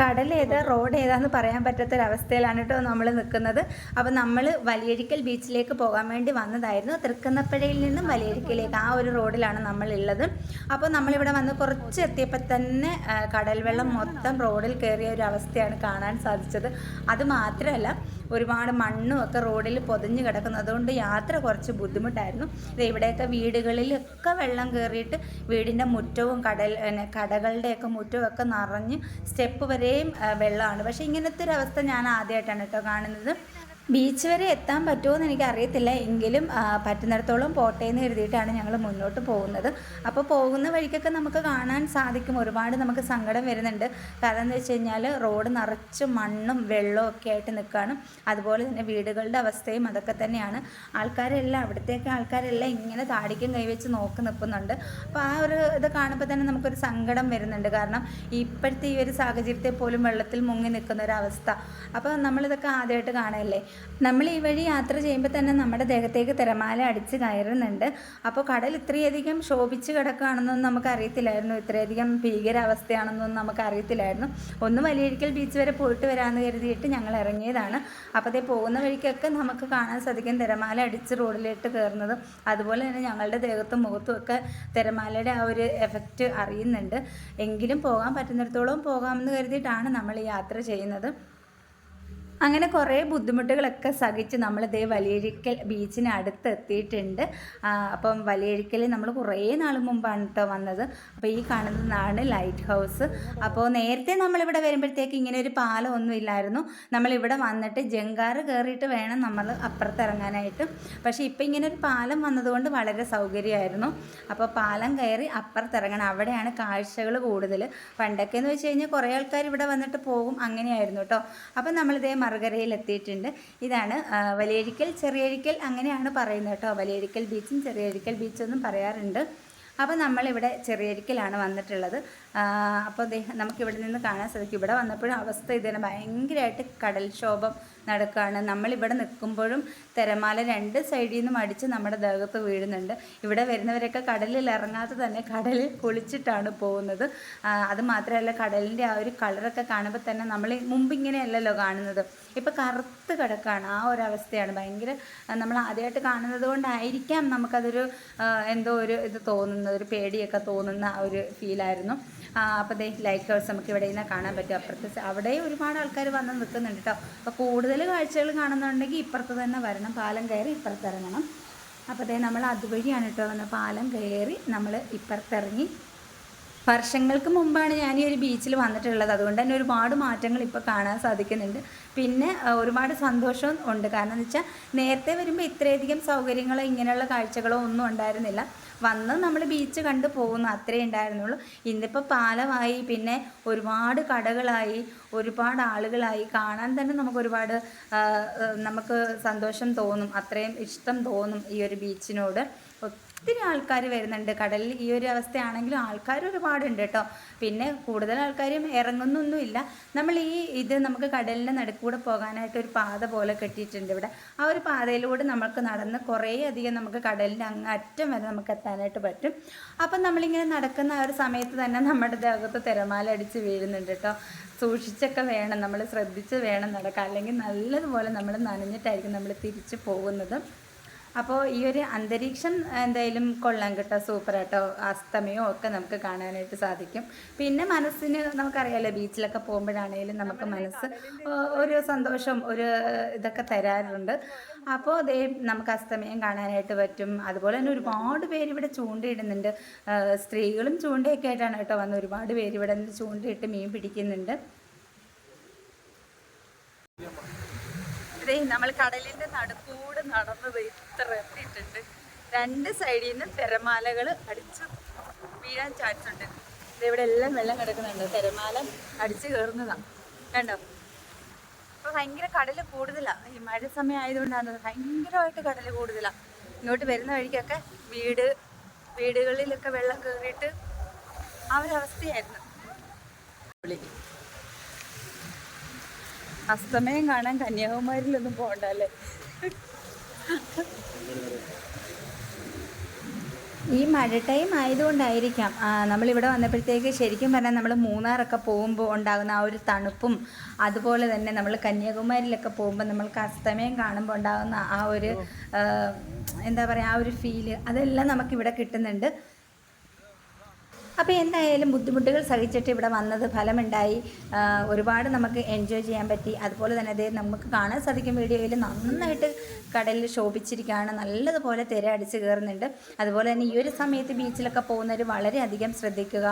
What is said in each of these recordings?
കടൽ ഏതാ റോഡ് ഏതാന്ന് പറയാൻ പറ്റാത്തൊരവസ്ഥയിലാണ് കേട്ടോ നമ്മൾ നിൽക്കുന്നത് അപ്പോൾ നമ്മൾ വലിയരിക്കൽ ബീച്ചിലേക്ക് പോകാൻ വേണ്ടി വന്നതായിരുന്നു. തൃക്കുന്നപ്പുഴയിൽ നിന്നും വലിയരിക്കലേക്ക് ആ ഒരു റോഡിലാണ് നമ്മൾ ഉള്ളത് അപ്പോൾ നമ്മളിവിടെ വന്ന് കുറച്ച് എത്തിയപ്പോൾ തന്നെ കടൽ വെള്ളം മൊത്തം റോഡിൽ കയറിയ ഒരു അവസ്ഥയാണ് കാണാൻ സാധിച്ചത്. അത് മാത്രമല്ല ഒരുപാട് മണ്ണും ഒക്കെ റോഡിൽ പൊതിഞ്ഞ് കിടക്കുന്നതുകൊണ്ട് യാത്ര കുറച്ച് ബുദ്ധിമുട്ടായിരുന്നു. ഇവിടെയൊക്കെ വീടുകളിലൊക്കെ വെള്ളം കയറിയിട്ട് വീടിന്റെ മുറ്റവും കടൽ കടകളുടെയൊക്കെ മുറ്റവും ഒക്കെ നിറഞ്ഞ് സ്റ്റെപ്പ് വരെയും ആ, വെള്ളമാണ്. പക്ഷേ ഇങ്ങനത്തെ ഒരു അവസ്ഥ ഞാൻ ആദ്യമായിട്ടാണ് കേട്ടോ കാണുന്നത്. ബീച്ച് വരെ എത്താൻ പറ്റുമോ എന്ന് എനിക്ക് അറിയത്തില്ല എങ്കിലും പറ്റുന്നിടത്തോളം പോട്ടെ എന്ന് കരുതിയിട്ടാണ് ഞങ്ങൾ മുന്നോട്ട് പോകുന്നത്. അപ്പോൾ പോകുന്ന വഴിക്കൊക്കെ നമുക്ക് കാണാൻ സാധിക്കും. ഒരുപാട് നമുക്ക് സങ്കടം വരുന്നുണ്ട്. കാരണം എന്ന് വെച്ച് കഴിഞ്ഞാൽ റോഡ് നിറച്ച് മണ്ണും വെള്ളവും ഒക്കെ ആയിട്ട് നിൽക്കുകയാണ് അതുപോലെ തന്നെ വീടുകളുടെ അവസ്ഥയും അതൊക്കെ തന്നെയാണ്. ആൾക്കാരെല്ലാം അവിടുത്തേക്ക് ആൾക്കാരെല്ലാം ഇങ്ങനെ താടിക്കും കൈവച്ച് നോക്കി നിൽക്കുന്നുണ്ട്. അപ്പോൾ ആ ഒരു ഇത് കാണുമ്പോൾ തന്നെ നമുക്കൊരു സങ്കടം വരുന്നുണ്ട്. കാരണം ഇപ്പോഴത്തെ ഈ ഒരു സാഹചര്യത്തെ പോലും വെള്ളത്തിൽ മുങ്ങി നിൽക്കുന്ന ഒരു അവസ്ഥ. അപ്പോൾ നമ്മളിതൊക്കെ ആദ്യമായിട്ട് കാണല്ലേ? നമ്മൾ ഈ വഴി യാത്ര ചെയ്യുമ്പോൾ തന്നെ നമ്മുടെ ദേഹത്തേക്ക് തിരമാല അടിച്ച് കയറുന്നുണ്ട്. അപ്പോൾ കടൽ ഇത്രയധികം ശോഭിച്ച് കിടക്കുകയാണെന്നൊന്നും നമുക്ക് അറിയത്തില്ലായിരുന്നു ഇത്രയധികം ഭീകരാവസ്ഥയാണെന്നൊന്നും നമുക്ക് അറിയത്തില്ലായിരുന്നു ഒന്ന് വലിയൊരിക്കൽ ബീച്ച് വരെ പോയിട്ട് വരാമെന്ന് കരുതിയിട്ട് ഞങ്ങൾ ഇറങ്ങിയതാണ്. അപ്പോൾ അതേ പോകുന്ന വഴിക്കൊക്കെ നമുക്ക് കാണാൻ സാധിക്കും തിരമാല അടിച്ച് റോഡിലിട്ട് കയറുന്നതും അതുപോലെ തന്നെ ഞങ്ങളുടെ ദേഹത്തും മുഖത്തും ഒക്കെ തിരമാലയുടെ ആ ഒരു എഫക്റ്റ് അറിയുന്നുണ്ട്. എങ്കിലും പോകാൻ പറ്റുന്നിടത്തോളം പോകാമെന്ന് കരുതിയിട്ടാണ് നമ്മൾ യാത്ര ചെയ്യുന്നത്. അങ്ങനെ കുറേ ബുദ്ധിമുട്ടുകളൊക്കെ സഹിച്ച് നമ്മൾ ഇതേ വലിയഴിക്കൽ ബീച്ചിന് അടുത്ത് എത്തിയിട്ടുണ്ട് അപ്പം വലിയഴിക്കൽ നമ്മൾ കുറേ നാൾ മുമ്പാണ് കേട്ടോ വന്നത്. അപ്പോൾ ഈ കാണുന്നതാണ് ലൈറ്റ് ഹൗസ്. അപ്പോൾ നേരത്തെ നമ്മളിവിടെ വരുമ്പോഴത്തേക്ക് ഇങ്ങനെ ഒരു പാലം ഒന്നും ഇല്ലായിരുന്നു നമ്മളിവിടെ വന്നിട്ട് ജങ്കാറ് കയറിയിട്ട് വേണം നമ്മൾ അപ്പുറത്ത് ഇറങ്ങാനായിട്ട് പക്ഷേ ഇപ്പം ഇങ്ങനെ ഒരു പാലം വന്നതുകൊണ്ട് വളരെ സൗകര്യമായിരുന്നു. അപ്പോൾ പാലം കയറി അപ്പുറത്ത് ഇറങ്ങണം അവിടെയാണ് കാഴ്ചകൾ കൂടുതൽ പണ്ടൊക്കെ എന്ന് വെച്ച് കഴിഞ്ഞാൽ കുറേ ആൾക്കാർ ഇവിടെ വന്നിട്ട് പോകും. അങ്ങനെയായിരുന്നു കേട്ടോ അപ്പം നമ്മളിതേ മറുകരയിൽ എത്തിയിട്ടുണ്ട് ഇതാണ് വലിയഴിക്കൽ ചെറിയഴിക്കൽ അങ്ങനെയാണ് പറയുന്നത് കേട്ടോ. വലിയഴിക്കൽ ബീച്ചും ചെറിയഴിക്കൽ ബീച്ചും എന്നും പറയാറുണ്ട്. അപ്പോൾ നമ്മളിവിടെ ചെറിയരിക്കലാണ് വന്നിട്ടുള്ളത്. അപ്പോൾ നമുക്കിവിടെ നിന്ന് കാണാൻ സാധിക്കും. ഇവിടെ വന്നപ്പോഴും അവസ്ഥ ഇതിന് ഭയങ്കരമായിട്ട് കടൽക്ഷോഭം നടക്കുകയാണ് നമ്മളിവിടെ നിൽക്കുമ്പോഴും തിരമാല രണ്ട് സൈഡിൽ നിന്നും അടിച്ച് നമ്മുടെ ദേഹത്ത് വീഴുന്നുണ്ട്. ഇവിടെ വരുന്നവരൊക്കെ കടലിൽ ഇറങ്ങാതെ തന്നെ കടലിൽ കുളിച്ചിട്ടാണ് പോകുന്നത്. അതുമാത്രമല്ല അത് മാത്രമല്ല കടലിന്റെ ആ ഒരു കളറൊക്കെ കാണുമ്പോൾ തന്നെ നമ്മൾ മുമ്പ് ഇങ്ങനെയല്ലല്ലോ കാണുന്നത്. ഇപ്പം കറുത്ത് കിടക്കുകയാണ് ആ ഒരു അവസ്ഥയാണ്. ഭയങ്കര നമ്മൾ ആദ്യമായിട്ട് കാണുന്നത് കൊണ്ടായിരിക്കാം നമുക്കതൊരു എന്തോ ഒരു ഇത് തോന്നുന്നത്. ഒരു പേടിയൊക്കെ തോന്നുന്ന ഒരു ഫീലായിരുന്നു അപ്പോൾ ദേ ലൈക്കേഴ്സ് നമുക്ക് ഇവിടെ നിന്ന് കാണാൻ പറ്റും. അപ്പുറത്ത് അവിടെ ഒരുപാട് ആൾക്കാർ വന്ന് നിൽക്കുന്നുണ്ട് കേട്ടോ അപ്പോൾ കൂടുതൽ കാഴ്ചകൾ കാണുന്നുണ്ടെങ്കിൽ ഇപ്പുറത്ത് തന്നെ വരണം. പാലം കയറി ഇപ്പുറത്തിറങ്ങണം അപ്പോൾ ദേ നമ്മൾ അതുവഴിയാണ് കേട്ടോ വന്ന പാലം കയറി നമ്മൾ ഇപ്പുറത്തിറങ്ങി വർഷങ്ങൾക്ക് മുമ്പാണ് ഞാൻ ഈ ഒരു ബീച്ചിൽ വന്നിട്ടുള്ളത്. അതുകൊണ്ട് തന്നെ ഒരുപാട് മാറ്റങ്ങൾ ഇപ്പോൾ കാണാൻ സാധിക്കുന്നുണ്ട്. പിന്നെ ഒരുപാട് സന്തോഷവും ഉണ്ട്. കാരണം എന്ന് വെച്ചാൽ നേരത്തെ വരുമ്പോൾ ഇത്രയധികം സൗകര്യങ്ങളോ ഇങ്ങനെയുള്ള കാഴ്ചകളോ ഒന്നും ഉണ്ടായിരുന്നില്ല. വന്ന് നമ്മൾ ബീച്ച് കണ്ടു പോകുന്നു. അത്രേ ഉണ്ടായിരുന്നുള്ളൂ. ഇന്നിപ്പോൾ പാലമായി പിന്നെ ഒരുപാട് കടകളായി ഒരുപാട് ആളുകളായി കാണാൻ തന്നെ നമുക്ക് ഒരുപാട് നമുക്ക് സന്തോഷം തോന്നും അത്രയും ഇഷ്ടം തോന്നും ഈ ഒരു ബീച്ചിനോട്. ഒത്തിരി ആൾക്കാർ വരുന്നുണ്ട്. കടലിൽ ഈ ഒരു അവസ്ഥയാണെങ്കിലും ആൾക്കാർ ഒരുപാടുണ്ട് കേട്ടോ. പിന്നെ കൂടുതൽ ആൾക്കാരും ഇറങ്ങുന്നൊന്നുമില്ല. നമ്മൾ ഈ ഇത് നമുക്ക് കടലിന്റെ നടുക്കൂടെ പോകാനായിട്ട് ഒരു പാത പോലെ കെട്ടിയിട്ടുണ്ട് ഇവിടെ. ആ ഒരു പാതയിലൂടെ നമുക്ക് നടന്ന് കുറേ അധികം നമുക്ക് കടലിന്റെ അങ്ങ് അറ്റം വരെ നമുക്ക് എത്താനായിട്ട് പറ്റും. അപ്പം നമ്മളിങ്ങനെ നടക്കുന്ന ആ ഒരു സമയത്ത് തന്നെ നമ്മുടെ ദേഹത്ത് തിരമാല അടിച്ച് വീഴുന്നുണ്ട് കേട്ടോ. സൂക്ഷിച്ചൊക്കെ വേണം നമ്മൾ ശ്രദ്ധിച്ച് വേണം നടക്കാൻ. അല്ലെങ്കിൽ നല്ലതുപോലെ നമ്മൾ നനഞ്ഞിട്ടായിരിക്കും നമ്മൾ തിരിച്ച് പോകുന്നത്. അപ്പോൾ ഈ ഒരു അന്തരീക്ഷം എന്തായാലും കൊള്ളാൻ കേട്ടോ. സൂപ്പറായിട്ടോ അസ്തമയോ ഒക്കെ നമുക്ക് കാണാനായിട്ട് സാധിക്കും. പിന്നെ മനസ്സിന് നമുക്കറിയാലോ ബീച്ചിലൊക്കെ പോകുമ്പോഴാണെങ്കിലും നമുക്ക് മനസ്സ് ഒരു സന്തോഷം ഒരു ഇതൊക്കെ തരാറുണ്ട്. അപ്പോൾ അതേ നമുക്ക് അസ്തമയം കാണാനായിട്ട് പറ്റും. അതുപോലെ തന്നെ ഒരുപാട് പേര് ഇവിടെ ചൂണ്ടയിടുന്നുണ്ട്. സ്ത്രീകളും ചൂണ്ടയൊക്കെ ആയിട്ടാണ് കേട്ടോ വന്ന് ഒരുപാട് പേര് ഇവിടെ നിന്ന് ചൂണ്ടയിട്ട് മീൻ പിടിക്കുന്നുണ്ട്. ഇതേ നമ്മൾ കടലിന്റെ നടുക്കൂടെ നടന്നത് ഇത്ര എത്തിയിട്ടുണ്ട്. രണ്ട് സൈഡിൽ നിന്ന് തിരമാലകൾ അടിച്ച് വീഴാൻ ചാൻസ് ഉണ്ട്. ദേ ഇവിടെ എല്ലാം വെള്ളം കിടക്കുന്നുണ്ട്. തിരമാല അടിച്ച് കയറുന്നതാണ് കണ്ടോ? അപ്പോൾ ഭയങ്കര കടൽ കൂടുതലാണ് ഈ മഴ സമയം ആയതുകൊണ്ടാണ് ഭയങ്കരമായിട്ട് കടൽ കൂടുതലാണ് ഇങ്ങോട്ട് വരുന്ന വഴിക്കൊക്കെ വീട് വീടുകളിലൊക്കെ വെള്ളം കയറിയിട്ട് ആ ഒരു അവസ്ഥയായിരുന്നു. അസ്തമയം കാണാൻ കന്യാകുമാരിയിലൊന്നും പോകണ്ട അല്ലേ ഈ മഴ ടൈം ആയതുകൊണ്ടായിരിക്കാം. നമ്മളിവിടെ വന്നപ്പോഴത്തേക്ക് ശരിക്കും പറഞ്ഞാൽ നമ്മൾ മൂന്നാറൊക്കെ പോകുമ്പോൾ ഉണ്ടാകുന്ന ആ ഒരു തണുപ്പും അതുപോലെ തന്നെ നമ്മൾ കന്യാകുമാരിയിലൊക്കെ പോകുമ്പോൾ നമ്മൾക്ക് അസ്തമയം കാണുമ്പോൾ ഉണ്ടാകുന്ന ആ ഒരു എന്താ പറയുക ആ ഒരു ഫീൽ അതെല്ലാം നമുക്കിവിടെ കിട്ടുന്നുണ്ട്. അപ്പോൾ എന്തായാലും ബുദ്ധിമുട്ടുകൾ സഹിച്ചിട്ട് ഇവിടെ വന്നത് ഫലമുണ്ടായി. ഒരുപാട് നമുക്ക് എൻജോയ് ചെയ്യാൻ പറ്റി. അതുപോലെ തന്നെ അതേ നമുക്ക് കാണാൻ സാധിക്കും വീഡിയോയിൽ. നന്നായിട്ട് കടലിൽ ശോഭിച്ചിരിക്കുകയാണ്. നല്ലതുപോലെ തിര അടിച്ച് കയറുന്നുണ്ട്. അതുപോലെ തന്നെ ഈ ഒരു സമയത്ത് ബീച്ചിലൊക്കെ പോകുന്നവർ വളരെയധികം ശ്രദ്ധിക്കുക.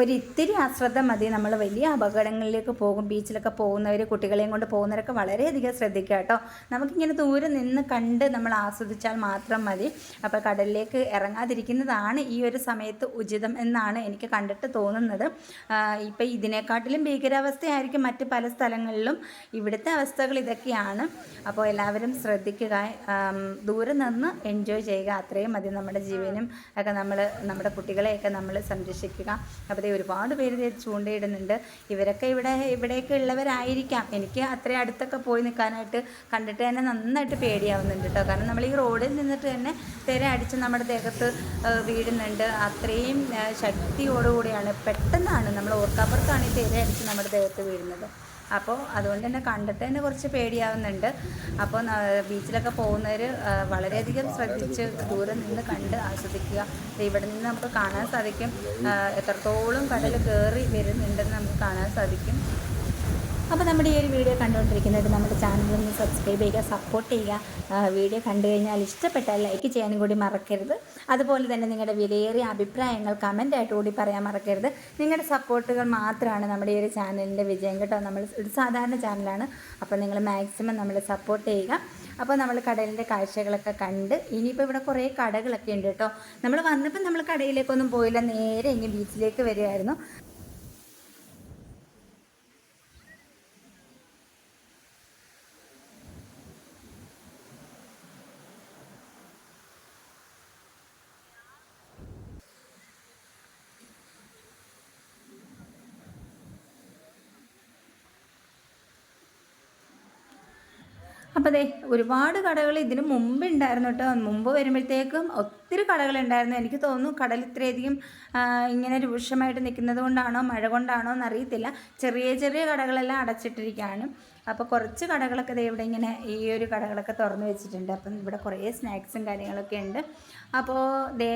ഒരു ഇത്തിരി അശ്രദ്ധ മതി. നമ്മൾ വലിയ അപകടങ്ങളിലേക്ക് പോകും. ബീച്ചിലൊക്കെ പോകുന്നവർ കുട്ടികളെയും കൊണ്ട് പോകുന്നവരൊക്കെ വളരെയധികം ശ്രദ്ധിക്കുക കേട്ടോ. നമുക്കിങ്ങനെ ദൂരെ നിന്ന് കണ്ട് നമ്മൾ ആസ്വദിച്ചാൽ മാത്രം മതി. അപ്പോൾ കടലിലേക്ക് ഇറങ്ങാതിരിക്കുന്നതാണ് ഈ ഒരു സമയത്ത് ഉചിതം എന്നാണ് എനിക്ക് കണ്ടിട്ട് തോന്നുന്നത്. ഇപ്പം ഇതിനെക്കാട്ടിലും ഭീകരാവസ്ഥയായിരിക്കും മറ്റ് പല സ്ഥലങ്ങളിലും ഇവിടുത്തെ അവസ്ഥകൾ ഇതൊക്കെയാണ്. അപ്പോൾ എല്ലാവരും ശ്രദ്ധിക്കുക ദൂരെ നിന്ന് എൻജോയ് ചെയ്യുക. അത്രയും മതി നമ്മുടെ ജീവനും ഒക്കെ നമ്മൾ നമ്മുടെ കുട്ടികളെയൊക്കെ നമ്മൾ സംരക്ഷിക്കുക. അപ്പോൾ ഇതേ ഒരുപാട് പേര് ചൂണ്ടയിടുന്നുണ്ട്. ഇവരൊക്കെ ഇവിടെ ഇവിടെയൊക്കെ ഉള്ളവരായിരിക്കാം. എനിക്ക് അത്രയും അടുത്തൊക്കെ പോയി നിൽക്കാനായിട്ട് കണ്ടിട്ട് തന്നെ നന്നായിട്ട് പേടിയാവുന്നുണ്ട് കേട്ടോ. കാരണം നമ്മൾ ഈ റോഡിൽ നിന്നിട്ട് തന്നെ തിര അടിച്ച് നമ്മുടെ ദേഹത്ത് വീഴുന്നുണ്ട്. അത്രയും ആ, ശക്തിയോടുകൂടിയാണ് പെട്ടെന്നാണ് നമ്മൾ ഓർക്കാപ്പുറത്താണ് ഈ തേര അടിച്ച് നമ്മുടെ ദേഹത്ത് വീഴുന്നത്. അപ്പോൾ അതുകൊണ്ട് തന്നെ കണ്ടിട്ട് തന്നെ കുറച്ച് പേടിയാവുന്നുണ്ട്. അപ്പോൾ ബീച്ചിലൊക്കെ പോകുന്നവർ വളരെയധികം ശ്രദ്ധിച്ച് ദൂരെ നിന്ന് കണ്ട് ആസ്വദിക്കുക. ഇവിടെ നിന്ന് നമുക്ക് കാണാൻ സാധിക്കും. എത്രത്തോളം കടൽ കയറി വരുന്നുണ്ടെന്ന് നമുക്ക് കാണാൻ സാധിക്കും. അപ്പോൾ നമ്മുടെ ഈ ഒരു വീഡിയോ കണ്ടുകൊണ്ടിരിക്കുന്നത് നമ്മുടെ ചാനൽ ഒന്ന് സബ്സ്ക്രൈബ് ചെയ്യുക സപ്പോർട്ട് ചെയ്യുക. വീഡിയോ കണ്ടു കഴിഞ്ഞാൽ ഇഷ്ടപ്പെട്ടാൽ ലൈക്ക് ചെയ്യാനും കൂടി മറക്കരുത്. അതുപോലെ തന്നെ നിങ്ങളുടെ വിലയേറിയ അഭിപ്രായങ്ങൾ കമന്റായിട്ട് കൂടി പറയാൻ മറക്കരുത്. നിങ്ങളുടെ സപ്പോർട്ടുകൾ മാത്രമാണ് നമ്മുടെ ഈ ഒരു ചാനലിന്റെ വിജയം കേട്ടോ. നമ്മൾ ഒരു സാധാരണ ചാനലാണ്. അപ്പോൾ നിങ്ങൾ മാക്സിമം നമ്മൾ സപ്പോർട്ട് ചെയ്യുക. അപ്പോൾ നമ്മൾ കടലിന്റെ കാഴ്ചകളൊക്കെ കണ്ട് ഇനിയിപ്പോൾ ഇവിടെ കുറേ കടകളൊക്കെ ഉണ്ട് കേട്ടോ. നമ്മൾ വന്നപ്പോൾ നമ്മൾ കടയിലേക്കൊന്നും പോയില്ല. നേരെ ഇനി ബീച്ചിലേക്ക് വരികയായിരുന്നു. അപ്പോൾ അതെ ഒരുപാട് കടകൾ ഇതിന് മുമ്പ് ഉണ്ടായിരുന്നു കേട്ടോ. മുമ്പ് വരുമ്പോഴത്തേക്കും ഒത്തിരി കടകളുണ്ടായിരുന്നു. എനിക്ക് തോന്നുന്നു കടൽ ഇത്രയധികം ഇങ്ങനെ രൂക്ഷമായിട്ട് നിൽക്കുന്നത് കൊണ്ടാണോ മഴ കൊണ്ടാണോ എന്നറിയത്തില്ല. ചെറിയ ചെറിയ കടകളെല്ലാം അടച്ചിട്ടിരിക്കുകയാണ്. അപ്പോൾ കുറച്ച് കടകളൊക്കെ ഇവിടെ ഇങ്ങനെ ഈ ഒരു കടകളൊക്കെ തുറന്നു വെച്ചിട്ടുണ്ട്. അപ്പം ഇവിടെ കുറേ സ്നാക്സും കാര്യങ്ങളൊക്കെ ഉണ്ട്. അപ്പോൾ ദേ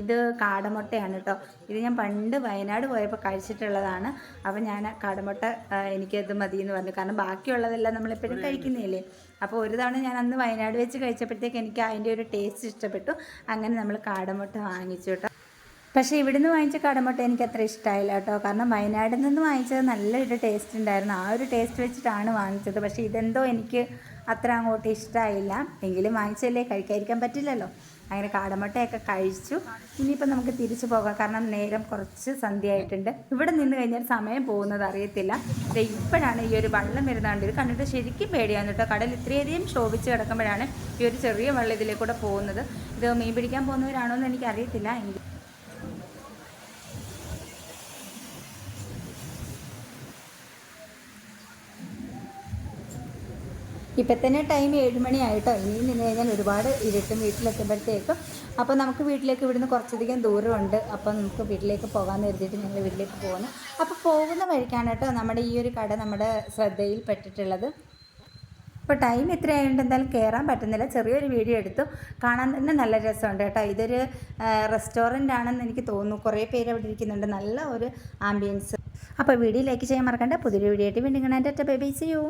ഇത് കാടമുട്ടയാണ് കേട്ടോ ഇത് ഞാൻ പണ്ട് വയനാട് പോയപ്പോൾ കഴിച്ചിട്ടുള്ളതാണ്. അപ്പോൾ ഞാൻ കാടമുട്ട എനിക്ക് എനിക്കത് മതി എന്ന് പറഞ്ഞു. കാരണം ബാക്കിയുള്ളതെല്ലാം നമ്മളെപ്പോഴും കഴിക്കുന്നില്ലേ? അപ്പോൾ ഒരു തവണ ഞാൻ അന്ന് വയനാട് വെച്ച് കഴിച്ചപ്പോഴത്തേക്ക് എനിക്ക് അതിന്റെ ഒരു ടേസ്റ്റ് ഇഷ്ടപ്പെട്ടു. അങ്ങനെ നമ്മൾ കാടമുട്ട വാങ്ങിച്ചു കേട്ടോ പക്ഷേ ഇവിടുന്ന് വാങ്ങിച്ച കടമുട്ട എനിക്ക് അത്ര ഇഷ്ടമായില്ല കേട്ടോ കാരണം വയനാട്ടിൽ നിന്ന് വാങ്ങിച്ചത് നല്ലൊരു ടേസ്റ്റ് ഉണ്ടായിരുന്നു. ആ ഒരു ടേസ്റ്റ് വെച്ചിട്ടാണ് വാങ്ങിച്ചത്. പക്ഷേ ഇതെന്തോ എനിക്ക് അത്ര അങ്ങോട്ട് ഇഷ്ടമായില്ല എങ്കിലും വാങ്ങിച്ചല്ലേ കഴിക്കാതിരിക്കാൻ പറ്റില്ലല്ലോ. അങ്ങനെ കാടമുട്ടയൊക്കെ കഴിച്ചു. ഇനിയിപ്പോൾ നമുക്ക് തിരിച്ചു പോകാം. കാരണം നേരം കുറച്ച് സന്ധ്യയായിട്ടുണ്ട്. ഇവിടെ നിന്ന് കഴിഞ്ഞാൽ സമയം പോകുന്നത് അറിയത്തില്ല. ഇപ്പോഴാണ് ഈ ഒരു വള്ളം വരുന്നതുകൊണ്ട് ഇത് കണ്ടിട്ട് ശരിക്കും പേടിയാണ് കേട്ടോ. കടൽ ഇത്രയധികം ശോഭിച്ച് കിടക്കുമ്പോഴാണ് ഈ ഒരു ചെറിയ വള്ളം ഇതിലേക്കൂടെ പോകുന്നത്. ഇത് മീൻ പിടിക്കാൻ പോകുന്നവരാണോ എന്ന് എനിക്ക് അറിയത്തില്ല എങ്കിൽ ഇപ്പം തന്നെ ടൈം ഏഴ് മണിയായിട്ടോ ഇനി നിന്ന് കഴിഞ്ഞാൽ ഒരുപാട് ഇരുട്ടും വീട്ടിലെത്തുമ്പോഴത്തേക്കും. അപ്പോൾ നമുക്ക് വീട്ടിലേക്ക് ഇവിടുന്ന് കുറച്ചധികം ദൂരമുണ്ട്. അപ്പോൾ നമുക്ക് വീട്ടിലേക്ക് പോകാമെന്ന് കരുതിയിട്ട് ഞങ്ങൾ വീട്ടിലേക്ക് പോകുന്നു. അപ്പോൾ പോകുന്ന വഴിക്കാണ് കേട്ടോ നമ്മുടെ ഈ ഒരു കട നമ്മുടെ ശ്രദ്ധയിൽ പെട്ടിട്ടുള്ളത്. അപ്പോൾ ടൈം ഇത്രയായതുകൊണ്ട് എന്തായാലും കയറാൻ പറ്റുന്നില്ല. ചെറിയൊരു വീഡിയോ എടുത്തു. കാണാൻ തന്നെ നല്ല രസമുണ്ട് കേട്ടോ. ഇതൊരു റെസ്റ്റോറന്റ് ആണെന്ന് എനിക്ക് തോന്നുന്നു. കുറേ പേര് അവിടെ ഇരിക്കുന്നുണ്ട്. നല്ല ഒരു ആംബിയൻസ് അപ്പോൾ വീഡിയോ ലൈക്ക് ചെയ്യാൻ മറക്കണ്ട. പുതിയൊരു വീഡിയോ ആയിട്ട് വീണ്ടും കാണാൻ ബൈ ബൈ യു.